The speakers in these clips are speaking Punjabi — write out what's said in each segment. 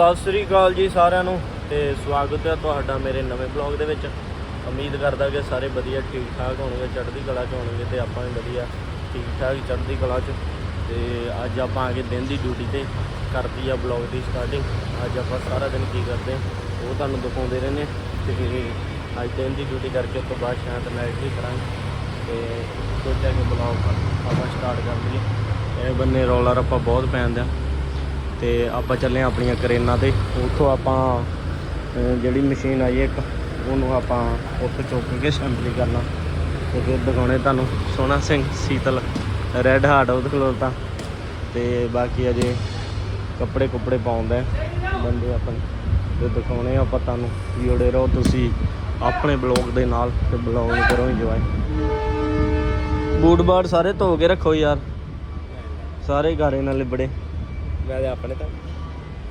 ਸਤਿ ਸ੍ਰੀ ਅਕਾਲ ਜੀ ਸਾਰਿਆਂ ਨੂੰ ਤੇ ਸਵਾਗਤ ਹੈ ਤੁਹਾਡਾ ਮੇਰੇ ਨਵੇਂ ਬਲੌਗ ਦੇ ਵਿੱਚ। ਉਮੀਦ ਕਰਦਾ ਕਿ ਸਾਰੇ ਵਧੀਆ ਠੀਕ ਠਾਕ ਹੋਣਗੇ ਚੜ੍ਹਦੀ ਕਲਾ 'ਚ ਹੋਣਗੇ ਤੇ ਆਪਾਂ ਵੀ ਵਧੀਆ ਠੀਕ ਠਾਕ ਚੜ੍ਹਦੀ ਕਲਾ 'ਚ। ਤੇ ਅੱਜ ਆਪਾਂ ਆ ਕੇ ਦਿਨ ਦੀ ਡਿਊਟੀ ਤੇ ਕਰਦੀ ਆ ਬਲੌਗ ਦੀ ਸਟਾਰਟਿੰਗ ਅੱਜ ਆਪਾਂ ਸਾਰਾ ਦਿਨ ਕੀ ਕਰਦੇ ਹਾਂ, ਉਹ ਤੁਹਾਨੂੰ ਦਿਖਾਉਂਦੇ ਰਹਿੰਦੇ ਹਾਂ ਤੇ ਅੱਜ ਦਿਨ ਦੀ ਡਿਊਟੀ ਕਰਕੇ ਉਸ ਤੋਂ ਬਾਅਦ ਸ਼ਾਇਦ ਨਾਈਟ ਵੀ ਕਰਾਂਗੇ ਤੇ ਸੋਚਿਆ ਕਿ ਬਲੌਗ ਆਪਾਂ ਸਟਾਰਟ ਕਰ ਲਈਏ। ਇਹ ਬੰਨੇ ਰੋਲਰ ਆਪਾਂ ਬਹੁਤ ਪੈਂਦੇ। ਆ ਤੇ ਆਪਾਂ ਚੱਲੇ ਆਂ ਆਪਣੀਆਂ ਕਰੇਨਾਂ ਤੇ। ਉੱਥੋਂ ਆਪਾਂ ਜਿਹੜੀ ਮਸ਼ੀਨ ਆਈ ਇੱਕ, ਉਹਨੂੰ ਆਪਾਂ ਉੱਥੇ ਚੁੱਕ ਕੇ ਅਸੈਂਬਲੀ ਕਰਨਾ। ਤੇ ਫਿਰ ਦਿਖਾਉਣੇ ਤੁਹਾਨੂੰ ਸੋਹਣਾ ਸਿੰਘ ਸੀਤਲ ਰੈੱਡ ਹਾਰਟ ਉਹਦੇ ਕੋਲ ਤਾਂ। ਤੇ ਬਾਕੀ ਅਜੇ ਕੱਪੜੇ ਕੁੱਪੜੇ ਪਾਉਂਦਾ ਬੰਦੇ ਆਪਾਂ ਤੇ ਦਿਖਾਉਣੇ ਆ ਆਪਾਂ ਤੁਹਾਨੂੰ ਜੁੜੇ ਰਹੋ ਤੁਸੀਂ ਆਪਣੇ ਬਲੌਗ ਦੇ ਨਾਲ ਤੇ ਬਲੌਗ ਨੂੰ ਕਰੋ ਇੰਜੋਏ ਬੂਟ ਬਾਟ ਸਾਰੇ ਧੋ ਕੇ ਰੱਖੋ ਯਾਰ। ਸਾਰੇ ਘਾਰੇ ਨਾਲ ਲਿਬੜੇ। ਮੈਂ ਆਪਣੇ ਤਾਂ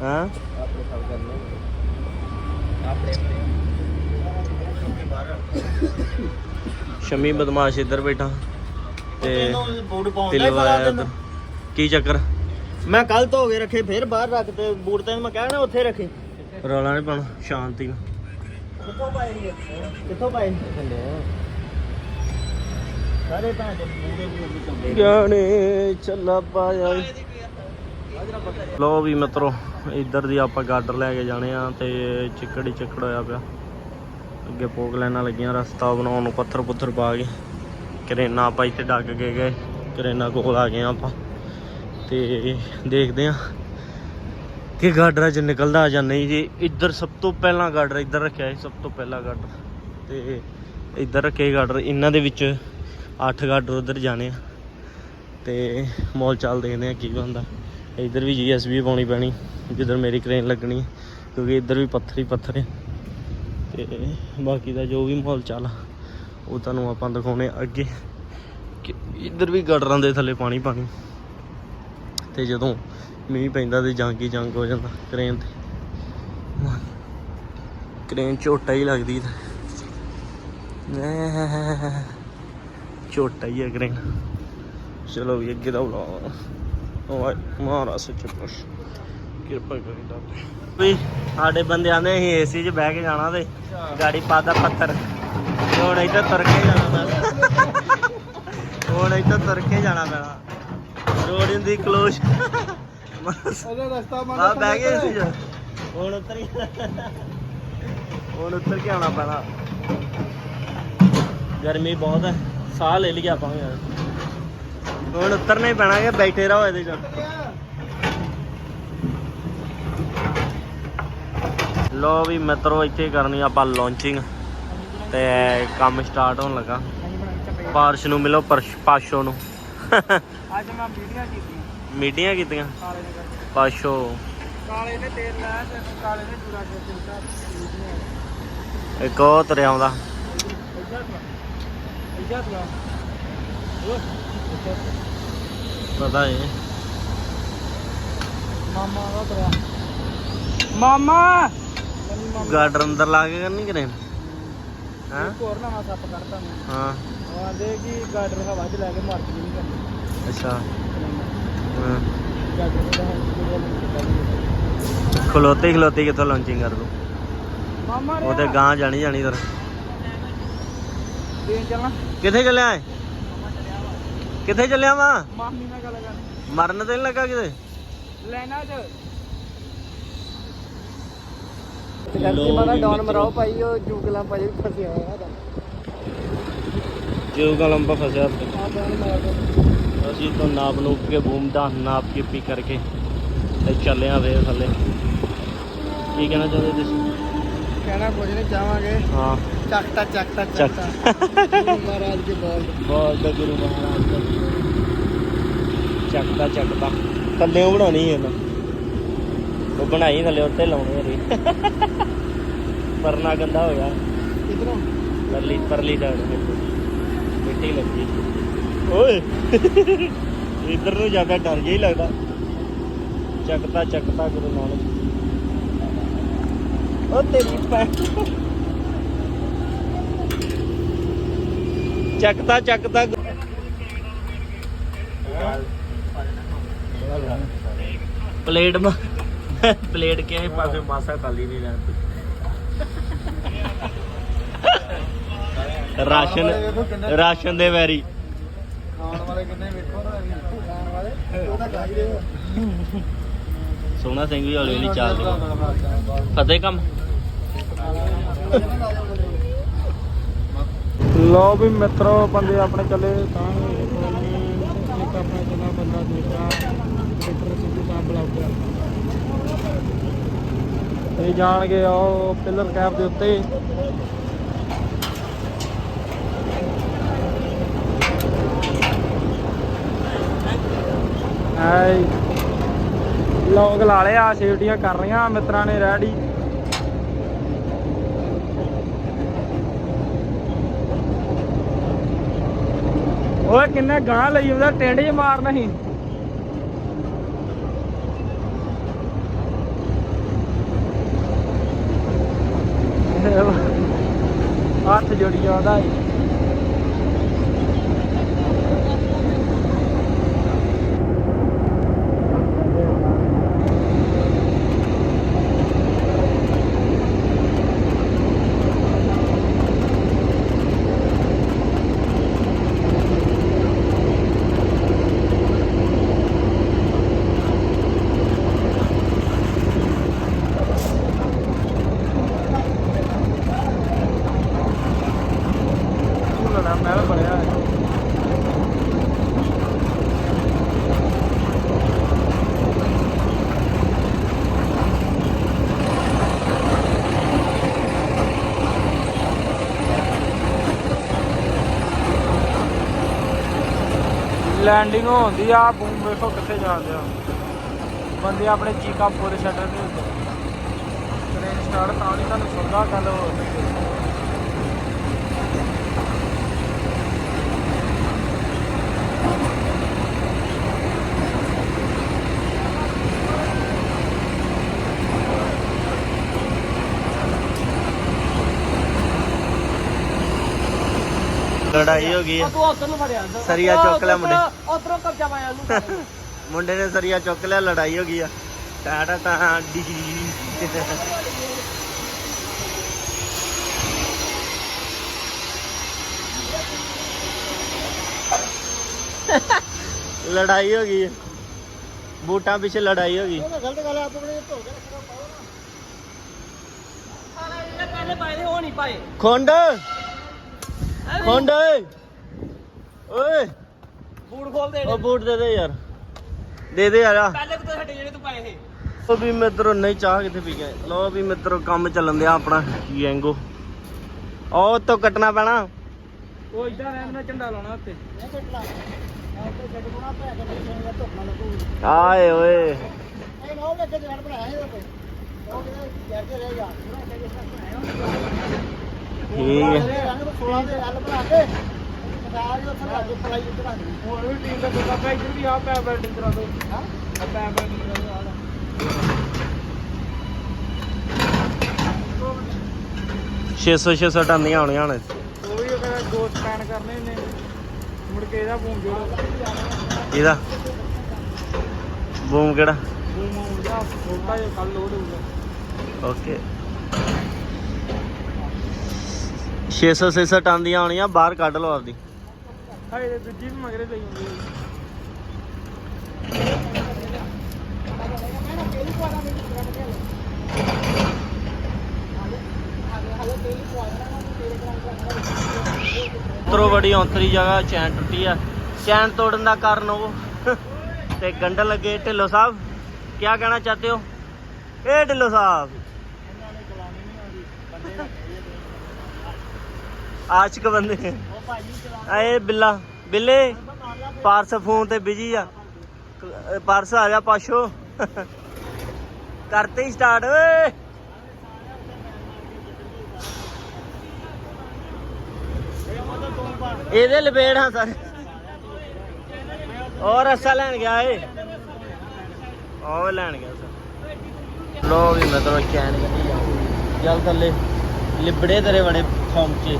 ਹਾਂ? ਆਪਣੇ ਸਭ ਕਰਨੇ ਆਪਣੇ ਸ਼ਮੀ ਬਦਮਾਸ਼ ਇੱਧਰ ਬੈਠਾ ਤੇ ਇੱਧਰ ਕੀ ਚੱਕਰ? ਮੈਂ ਕੱਲ ਧੋ ਕੇ ਰੱਖੇ ਫਿਰ ਬਾਹਰ ਰੱਖ ਤੇ ਬੂਟ ਤੈਨੂੰ ਮੈਂ ਕਹਿਣਾ ਉੱਥੇ ਰੱਖੇ। ਰੌਲਾ ਨਹੀਂ ਪਾਉਣਾ ਸ਼ਾਂਤੀ ਨਾਲ। ਕਿੱਥੋਂ ਪਾਏ ਕਿੱਥੋਂ ਪਾਏ ਸਾਰੇ ਤਾਂ ਦੇ ਬੂਟੇ ਬੂਟ ਚੰਗੇ ਗਿਆਨੇ ਚੱਲਾ ਪਾਇਆ ਲੋ ਵੀ ਮਿੱਤਰੋ, ਇੱਧਰ ਦੀ ਆਪਾਂ ਗਾਡਰ ਲੈ ਕੇ ਜਾਣੇ ਆ ਤੇ ਚਿੱਕੜ ਹੀ ਚਿੱਕੜ ਹੋਇਆ ਪਿਆ। ਅੱਗੇ ਪੋਕ ਲੈਣਾ ਲੱਗੀਆਂ ਰਸਤਾ ਬਣਾਉਣ ਨੂੰ ਪੱਥਰ ਪੁੱਥਰ ਪਾ ਕੇ। ਕਰੇਨਾ ਆਪਾਂ ਇੱਥੇ ਡੱਗ ਕੇ ਗਏ, ਕਰੇਨਾ ਕੋਲ ਆ ਗਏ ਆਪਾਂ। ਤੇ ਦੇਖਦੇ ਆ ਕਿ ਗਾਡਰਾਂ ਚ ਨਿਕਲਦਾ ਜਾਂ ਨਹੀਂ। ਜੀ ਇੱਧਰ ਸਭ ਤੋਂ ਪਹਿਲਾਂ ਗਾਡਰ ਇੱਧਰ ਰੱਖਿਆ ਸੀ, ਸਭ ਤੋਂ ਪਹਿਲਾ ਗਾਡਰ ਤੇ ਇੱਧਰ ਰੱਖੇ ਗਾਡਰ ਇਹਨਾਂ ਦੇ ਵਿੱਚ 8 ਗਾਡਰ ਉਧਰ ਜਾਣੇ ਆ। ਤੇ ਮੌਲ ਚੱਲ ਦੇਖਦੇ ਆ ਕੀ ਬਣਦਾ। ਇੱਧਰ ਵੀ ਜੀਐਸਬੀ ਪਾਉਣੀ ਪੈਣੀ, ਜਿੱਧਰ ਮੇਰੀ ਕ੍ਰੇਨ ਲੱਗਣੀ, ਕਿਉਂਕਿ ਇੱਧਰ ਵੀ ਪੱਥਰ ਹੀ ਪੱਥਰ ਹੈ ਤੇ ਬਾਕੀ ਦਾ ਜੋ ਵੀ ਮਾਹੌਲ ਚੱਲ ਉਹ ਤੁਹਾਨੂੰ ਆਪਾਂ ਦਿਖਾਉਣੇ ਅੱਗੇ। ਕਿ ਇੱਧਰ ਵੀ ਗਟਰਾਂ ਦੇ ਥੱਲੇ ਪਾਣੀ ਪਾਣੀ। ਤੇ ਜਦੋਂ ਮੀਂਹ ਪੈਂਦਾ ਤੇ ਜੰਗ ਹੀ ਜੰਗ ਹੋ ਜਾਂਦਾ ਕ੍ਰੇਨ ਤੇ। ਕ੍ਰੇਨ ਝੋਟਾ ਹੀ ਲੱਗਦੀ ਝੋਟਾ ਹੀ ਹੈ ਕ੍ਰੇਨ ਚਲੋ ਵੀ ਅੱਗੇ ਦਾ ਬੁਲਾਓ ਉਹ ਮਹਾਰਾ ਸੱਚ ਪੁਸ਼ ਕਿਰਪਾ ਕਰੀ ਦਾ ਵੀ ਸਾਡੇ ਬੰਦੇ ਆਂਦੇ ਅਸੀਂ ਏਸੀ 'ਚ ਬਹਿ ਕੇ ਜਾਣਾ ਤੇ ਗਾੜੀ ਪਾਦਾ ਪੱਥਰ। ਤੇ ਹੁਣ ਇੱਧਰ ਤੁਰ ਕੇ ਜਾਣਾ ਪੈਣਾ ਹੁਣ ਇੱਧਰ ਤੁਰ ਕੇ ਜਾਣਾ ਪੈਣਾ ਰੋਡ ਉਹਦਾ ਰਸਤਾ ਆ ਬਹਿ ਗਏ ਏਸੀ 'ਚ ਹੁਣ ਉੱਤਰ। ਹੀ ਹੁਣ ਉੱਤਰ ਕੇ ਆਉਣਾ ਪੈਣਾ। ਗਰਮੀ ਬਹੁਤ ਹੈ। ਸਾਹ ਲੈ ਲਿਆ ਆਪਾਂ ਯਾਰ। ਹੁਣ ਉਤਰਨਾ ਹੀ ਪੈਣਾ ਕਿ ਬੈਠੇ ਰਹੋ ਇਹਦੇ ਚ। ਲੋ ਵੀ ਮਿੱਤਰੋ ਇੱਥੇ ਕਰਨੀ ਆਪਾਂ ਲਾਂਚਿੰਗ ਤੇ ਕੰਮ ਸਟਾਰਟ ਹੋਣ ਲੱਗਾ। ਪਾਰਸ਼ ਨੂੰ ਮਿਲੋ ਪਾਸ਼ੋ ਨੂੰ। ਅੱਜ ਮੈਂ ਕੀਤੀ ਮੀਟਿੰਗਾਂ ਕੀਤੀਆਂ? ਨੇ ਕਰਕੇ। ਪਾਸ਼ੋ। ਕਾਲੇ ਨੇ ਤੇਲ ਲਾਇਆ ਤੇ ਕਾਲੇ ਨੇ ਪੂਰਾ ਕਰ ਦਿੱਤਾ ਇੱਕ ਉਹ ਤੁਰਿਆ ਆਉਂਦਾ। ਇੱਜਾ ਤਲਾ ਇੱਜਾ ਤਲਾ ਉਹ ਪਤਾ ਹੈ ਮਾਮਾ ਦਾ ਤਰਾ। ਮਾਮਾ! ਗਾਰਡਰ ਅੰਦਰ ਲਾ ਕੇ ਕਰਨੀ ਕਰੇ ਹਾਂ? ਹੋਰ ਨਵਾਂ ਸੱਪ ਕੱਢਤਾ ਮੈਂ। ਹਾਂ। ਉਹ ਆਂਦੇ ਕਿ ਗਾਡਰ ਹਵਾ 'ਚ ਲੈ ਕੇ ਮਾਰ ਕੇ ਨਹੀਂ ਕਰਨੀ। ਅੱਛਾ। ਹਾਂ। ਖਲੋਤੇ ਖਲੋਤੇ ਕਿੱਥੋਂ ਲਾਂਚਿੰਗ ਕਰ ਦੂੰ ਮਾਮਾ ਉਹ ਤੇ ਗਾਂ ਜਾਣੀ ਜਾਣੀ ਤਰ। ਦੇਣ ਚੱਲਣਾ। ਕਿੱਥੇ ਚੱਲਿਆ ਏ? ਕਿੱਥੇ ਚੱਲਿਆ ਵਾ? ਮਾਮੀ ਨਾਲ ਗੱਲ ਕਰਨੀ। ਮਰਨ ਤੇ ਨੀ ਲੱਗਾ ਕਿਤੇ? ਲੈਣਾ ਚ ਕਰਕੇ ਮਾਰਾ ਡਾਊਨ ਮਰਾਓ ਭਾਈ ਉਹ ਜੂਗਲਾਂ ਭਾਈ ਫਸਿਆ ਹੋਇਆ ਦਾ ਜੋ ਗਲੰਬਾ ਫਸਿਆ। ਤੇ ਆ ਡਾਊਨ ਮਾਰ ਦੋ। ਅਸੀਂ ਤੋਂ ਨਾਪ ਨੂਪ ਕੇ ਘੂਮਦਾ ਨਾਪ ਕੇ ਪੀ ਕਰਕੇ ਤੇ ਚੱਲੇ ਆ ਫੇਰ ਥੱਲੇ। ਕੀ ਕਹਿਣਾ ਚਾਹੁੰਦੇ ਤੁਸੀਂ? ਕਹਿਣਾ ਕੁਝ ਨਹੀਂ ਚਾਹਾਂਗੇ। ਹਾਂ। ਚੱਕਤਾ ਚੱਕਤਾ ਚੱਕ। ਚੱਕਤਾ ਮਹਾਰਾਜ ਕੇ ਬੋਲ ਬਹੁਤ ਦਾ ਗੁਰੂ ਮਹਾਰਾਜ ਦਾ। ਚੱਕਦਾ ਚੱਕਦਾ। ਥੱਲੇ ਉਹ ਬਣਾਉਣੀ ਹੈ ਨਾ ਉਹ ਬਣਾਈ ਥੱਲੇ ਉੱਤੇ ਲਾਉਣੇ ਰੇ ਪਰਨਾ ਗੰਦਾ ਹੋ ਗਿਆ ਇਧਰੋਂ ਪਰਲੀ ਪਰਲੀ ਸਾਈਡ ਮਿੱਟੀ ਲੱਗੀ। ਓਏ! ਇੱਧਰ ਨੂੰ ਜ਼ਿਆਦਾ ਡਰ ਜਿਹਾ ਹੀ ਲੱਗਦਾ। ਚੱਕਦਾ ਚੱਕਦਾ ਗੁਰੂ ਨਾਨਕ। ਉਹ ਤੇਰੀ ਪੈ ਚੱਕਦਾ ਚੱਕਦਾ ਪਲੇਟ ਮਾ ਪਲੇਟ ਕਿਸੇ ਪਾਸੇ ਮਾਸਾ ਖਾਲੀ ਨਹੀਂ ਰਹਿੰਦੀ ਰਾਸ਼ਨ ਰਾਸ਼ਨ ਦੇ ਵੈਰੀ। ਖਾਣ ਵਾਲੇ ਕਿੰਨੇ ਵੇਖੋ ਨਾ ਖਾਣ ਵਾਲੇ। ਉਹ ਤਾਂ ਖਾਈ ਰਹੇ ਸੋਹਣਾ ਸਿੰਘ ਵੀ ਹੌਲੀ ਹੌਲੀ ਚੱਲਦੇ। ਫਤਿਹ ਕੰਮ। ਲੋ ਵੀ ਮਿੱਤਰੋ, ਬੰਦੇ ਆਪਣੇ ਚੱਲੇ ਤਾਂ ਇੱਕ ਆਪਣਾ ਚੱਲਾ ਬੰਦਾ ਦੂਸਰਾ ਡਾਕਟਰ ਸਿੱਧੂ ਸਾਹਿਬ ਬਲੌਗਰ ਇਹ ਜਾਣਗੇ ਉਹ ਪਿਲਰ ਕੈਪ ਦੇ ਉੱਤੇ। ਹਾਈ ਲੋਕ ਲਾ ਲਿਆ ਸੇਫਟੀਆਂ ਕਰ ਰਹੀਆਂ ਮਿੱਤਰਾਂ ਨੇ ਰੈਡੀ ਓਏ ਕਿੰਨੇ ਗਾਂ ਲਈ ਉਹਦਾ ਟਿੰਡ ਹੀ ਮਾਰਨਾ ਸੀ ਹੱਥ ਜੋੜੀ ਜਾਂਦਾ ਏ ਝੂਲਣਾ ਮਹਿਲ ਬਣਿਆ ਹੈ ਲੈਂਡਿੰਗ ਹੁੰਦੀ ਆ ਬੂਮ ਵੇਖੋ ਕਿੱਥੇ ਜਾਂਦੇ ਆ। ਬੰਦੇ ਆਪਣੇ ਚੀਕਾਂ ਪੂਰੇ ਸ਼ਟਰ ਨਹੀਂ ਹੁੰਦੇ। ਟ੍ਰੇਨ ਸਟਾਰਟ ਤਾਂ ਨਹੀਂ, ਤੁਹਾਨੂੰ ਸੁਣਦਾ, ਗੱਲ ਹੋ ਸਕਦੀ ਲੜਾਈ ਹੋ ਗਈ ਹੈ। ਤੂੰ ਉਧਰ ਨੂੰ ਫੜਿਆ ਸਰੀਆ ਚੁੱਕ ਲਿਆ ਮੁੰਡੇ। ਉਧਰੋਂ ਕਬਜ਼ਾ ਪਾਇਆ ਉਹਨੂੰ। ਮੁੰਡੇ ਨੇ ਸਰੀਆ ਚੁੱਕ ਲਿਆ ਲੜਾਈ ਹੋ ਗਈ ਆ। ਟਾਟਾ ਤਾਂ ਡੀ ਲੜਾਈ ਹੋ ਗਈ ਹੈ। ਬੂਟਾਂ ਪਿੱਛੇ ਲੜਾਈ ਹੋ ਗਈ। ਗਲਤ ਗੱਲ ਆਪ ਆਪਣੇ ਧੋ ਕੇ ਰੱਖਣਾ ਪਾਉਣਾ ਪਹਿਲੇ ਪਾਏ ਉਹ ਨਹੀਂ ਪਾਏ। ਖੁੰਡ। ਖੁੰਡ ਓਏ। ਓਏ। ਬੂਟ ਖੋਲ ਦੇ ਉਹ ਬੂਟ ਦੇ ਦੇ ਯਾਰ। ਦੇ ਦੇ ਯਾਰ ਆ। ਪਹਿਲੇ ਕਿਤੇ ਸਾਡੇ ਜਿਹੜੇ ਤੂੰ ਪਾਏ ਇਹ ਲੋ ਵੀ ਮਿੱਤਰੋ ਨਹੀਂ ਚਾਹ ਕਿੱਥੇ ਪੀ ਗਏ ਲੋ ਵੀ ਮਿੱਤਰੋ ਕੰਮ ਚੱਲਣ ਦਿਆ ਆਪਣਾ। ਯੈਂਗੋ ਉਹ ਤੋਂ ਕੱਟਣਾ ਪੈਣਾ। ਉਹ ਇਦਾਂ ਰਹਿਣ ਦਾ ਝੰਡਾ ਲਾਉਣਾ ਉੱਤੇ। ਆਏ ਓਏ। ਕਿਹਦੇ ਠੀਕ ਹੈ ਰੰਗ 16 ਦੇ ਗੱਲ ਬਣਾ ਕੇ ਸਰਦਾਰ ਜੀ ਉੱਥੇ ਲੱਗੇ ਪਲਾਈ ਉੱਤੇ ਰੱਖ ਦੇ ਹੋਰ ਵੀ ਟੀਮ ਦਾ ਦੁੱਗਾ ਪੈ ਇੱਧਰ ਵੀ ਆ ਪੈ ਬੈਟਿੰਗ ਕਰਾ ਦੋ ਹਾਂ ਆ ਪੈ ਬੈਟਿੰਗ ਕਰਾ ਦੋ ਆ ਲੈ 600 600 ਟਨ ਦੀਆਂ ਆਉਣੀਆਂ ਹੁਣ। ਉਹ ਵੀ ਅਗਰ ਦੋ ਸਪੈਨ ਕਰਨੇ ਨੇ ਮੁੜ ਕੇ ਇਹਦਾ ਬੂਮ ਜੋੜੋ ਇਹਦਾ ਬੂਮ ਕਿਹੜਾ? ਬੂਮ ਆਉਂਦਾ ਛੋਟਾ ਜਿਹਾ ਕੱਲ ਲੋਡ ਹੋਊਗਾ। ਓਕੇ। 600 600 ਟਨ ਦੀਆਂ ਆਉਣੀਆਂ ਬਾਹਰ ਕੱਢ ਲਓ ਆਪਦੀ। ਹਾਏ ਤੇ ਦੂਜੀ ਵੀ ਮਗਰੇ ਲਈ ਹੁੰਦੀ ਤਰੋ ਬੜੀ ਔਂਤਰੀ ਜਗ੍ਹਾ ਚੈਨ ਟੁੱਟੀ ਆ। ਚੈਨ ਤੋੜਨ ਦਾ ਕਾਰਨ ਉਹ। ਤੇ ਗੰਢ ਲੱਗੇ ਢਿੱਲੋ ਸਾਹਿਬ। ਕੀ ਕਹਿਣਾ ਚਾਹਤੇ ਹੋ? ਇਹ ਢਿੱਲੋ ਸਾਹਿਬ। ਆਸ਼ਕ ਬੰਦੇ। ਆਏ ਬਿੱਲਾ, ਬਿੱਲੇ, ਪਾਰਸ ਫੋਨ ਤੇ ਬਿਜ਼ੀ ਆ। ਕ- ਪਾਰਸ ਆ ਜਾ ਪਾਸ਼ੋ। ਕਰਤੇ ਹੀ ਸਟਾਰਟ ਓਏ। ਇਹਦੇ ਲਪੇੜ ਹਾਂ ਸਰ। ਔਰ ਰਸਾ ਲੈਣ ਗਿਆ ਏ ਉਹ ਲੈਣ ਗਿਆ ਸਰ। ਲੋ ਵੀ ਮੈਂ ਤਾਂ ਚੈਨ ਕੱਢੀ ਜਾ ਜਲ ਥੱਲੇ। ਲਿਬੜੇ ਤੇਰੇ ਬੜੇ ਖੌਂਚੇ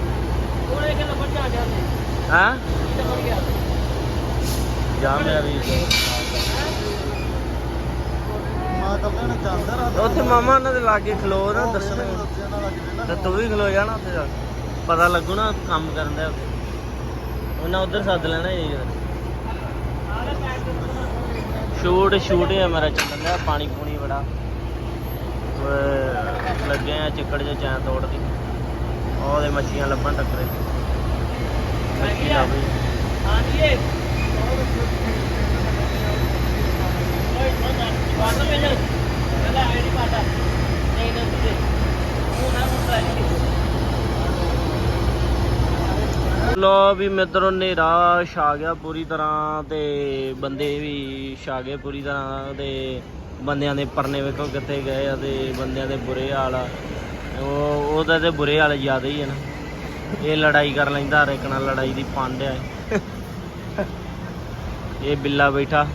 ਉੱਥੇ ਮਾਮਾ ਉਹਨਾਂ ਦੇ ਲਾਗੇ ਖਲੋ ਨਾ ਦੱਸਣ ਤੇ। ਤੂੰ ਵੀ ਖਲੋ ਜਾਣਾ ਉੱਥੇ ਜਾ ਕੇ। ਪਤਾ ਲੱਗੂ ਨਾ ਕੰਮ ਕਰਨ ਦਾ ਉੱਥੇ। ਉਹਨਾਂ ਉਧਰ ਸੱਦ ਲੈਣਾ ਜੀ ਸ਼ੂਟ ਸ਼ੂਟ ਹੈ ਮੇਰਾ ਚੱਲਣ ਦਾ ਪਾਣੀ ਪੂਣੀ ਬੜਾ। ਓਏ, ਲੱਗੇ ਆ ਚਿੱਕੜ ਚ ਚੈਨ ਤੋੜਦੀ। ਉਹਦੇ ਮੱਛੀਆਂ ਲੱਭਣ ਟੱਕਰੇ। ਗਈ ਲੋ ਵੀ ਮਿੱਤਰੋ ਨੇਰਾ ਛਾ ਗਿਆ ਪੂਰੀ ਤਰ੍ਹਾਂ ਤੇ ਬੰਦੇ ਵੀ ਛਾ ਗਏ ਪੂਰੀ ਤਰ੍ਹਾਂ ਤੇ ਬੰਦਿਆਂ ਦੇ ਪਰਨੇ ਵੇਖੋ ਕਿੱਥੇ ਗਏ ਆ ਤੇ ਬੰਦਿਆਂ ਦੇ ਬੁਰੇ ਹਾਲ ਆ। ਉਹ ਉਹਦਾ ਤੇ ਬੁਰੇ ਹਾਲ ਜ਼ਿਆਦਾ ਹੀ ਆ ਨਾ। ਇਹ ਲੜਾਈ ਕਰ ਲੈਂਦਾ, ਹਰ ਇੱਕ ਨਾਲ ਲੜਾਈ ਦੀ ਪੰਡ ਆ ਇਹ। ਬਿੱਲਾ ਬੈਠਾ।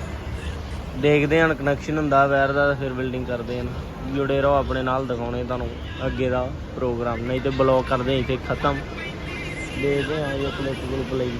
ਦੇਖਦੇ ਹਨ ਕਨੈਕਸ਼ਨ ਹੁੰਦਾ, ਵੈਰ ਦਾ, ਫਿਰ ਬਿਲਡਿੰਗ ਕਰਦੇ ਹਨ ਜੁੜੇ ਰਹੋ ਆਪਣੇ ਨਾਲ, ਦਿਖਾਉਣੇ ਤੁਹਾਨੂੰ ਅੱਗੇ ਦਾ ਪ੍ਰੋਗਰਾਮ ਨਹੀਂ ਤੇ ਬਲੌਕ ਕਰਦੇ ਇੱਥੇ ਖਤਮ। ਦੇਖਦੇ ਹਾਂ, ਇਹ ਕਲਿੱਪ ਕਲਿੱਪ ਲਈ।